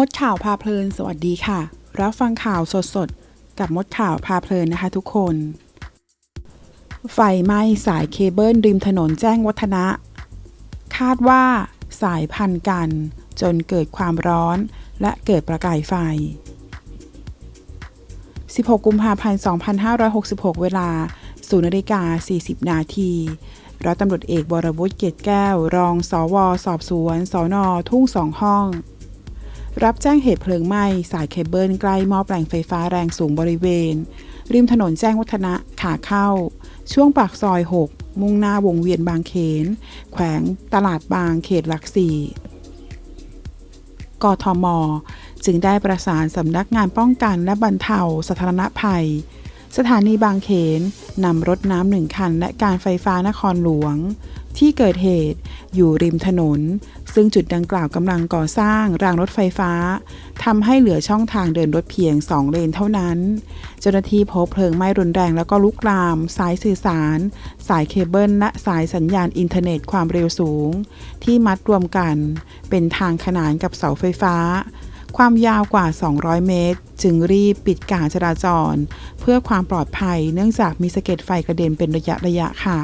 มดข่าวพาเพลิน สวัสดีค่ะ รับฟังข่าวสดๆ กับมดข่าวพาเพลินนะคะทุกคน ไฟไหม้สายเคเบิลริมถนนแจ้งวัฒนะ คาดว่าสายพันกัน จนเกิดความร้อนและเกิดประกายไฟ 16 กุมภาพันธ์ 2566 เวลา0นาฬิกา 40 นาทีร้อยตำรวจเอกบรวุฒิเกียรติแก้ว รองสว สอบสวน สอนอทุ่งสองห้อง รับแจ้งเหตุเพลิงไหม้สายเคเบิลใกล้ม้อแปลงไฟฟ้าแรงสูงบริเวณ ริมถนนแจ้งวัฒนะขาเข้า ช่วงปากซอย 6 มุ่งหน้าวงเวียนบางเขน แขวงตลาดบางเขตหลักสี่กทม จึงได้ประสานสำนักงานป้องกันและบรรเทาสาธารณภัย สถานีบางเขนนำรถน้ำหนึ่งคันและการไฟฟ้านครหลวง ที่เกิดเหตุอยู่ริมถนน ซึ่งจุดดังกล่าวกำลังก่อสร้างรางรถไฟฟ้าทำให้เหลือช่องทางเดินรถเพียง 2 เลนเท่านั้น เจ้าหน้าที่พบเพลิงไหม้รุนแรงแล้วก็ลุกลาม สายสื่อสาร สายเคเบิลและสายสัญญาณอินเทอร์เน็ตความเร็วสูง ที่มัดรวมกัน เป็นทางขนานกับเสาไฟฟ้า ความยาวกว่า 200 เมตร จึงรีบปิดการจราจร เพื่อความปลอดภัยเนื่องจากมีสะเก็ดไฟกระเด็นเป็นระยะระยะค่ะ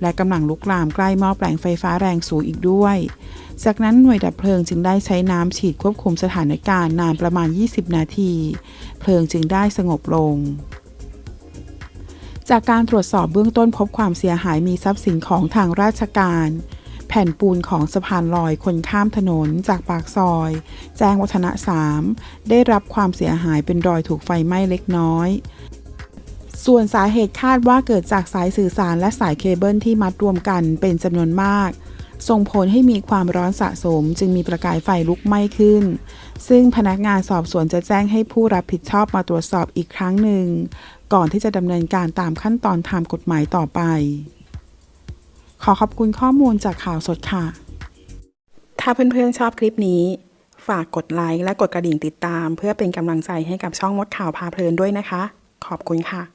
และกำลังลุกลามใกล้หม้อแปลงไฟฟ้าแรงสูงอีกด้วย จากนั้นหน่วยดับเพลิงจึงได้ใช้น้ำฉีดควบคุมสถานการณ์นานประมาณ 20 นาที เพลิงจึงได้สงบลงจากการตรวจสอบเบื้องต้นพบความเสียหายมีทรัพย์สินของทางราชการ แผ่นปูนของสะพานลอยคนข้ามถนนจากปากซอย แจ้งวัฒนะ 3 ได้รับความเสียหายเป็นรอยถูกไฟไหม้เล็กน้อย ส่วนสาเหตุคาดว่าเกิดจากสายสื่อสารและสายเคเบิลที่มัดรวมกันเป็นจำนวนมาก ส่งผลให้มีความร้อนสะสม จึงมีประกายไฟลุกไหม้ขึ้น ซึ่งพนักงานสอบสวนจะแจ้งให้ผู้รับผิดชอบมาตรวจสอบอีกครั้งหนึ่ง ก่อนที่จะดำเนินการตามขั้นตอนตามกฎหมายต่อไป ขอขอบคุณข้อมูลจากข่าวสดค่ะ ถ้าเพื่อนๆชอบคลิปนี้ ฝากกดไลค์และกดกระดิ่งติดตาม เพื่อเป็นกำลังใจให้กับช่องมดข่าวพาเพลินด้วยนะคะ ขอบคุณค่ะ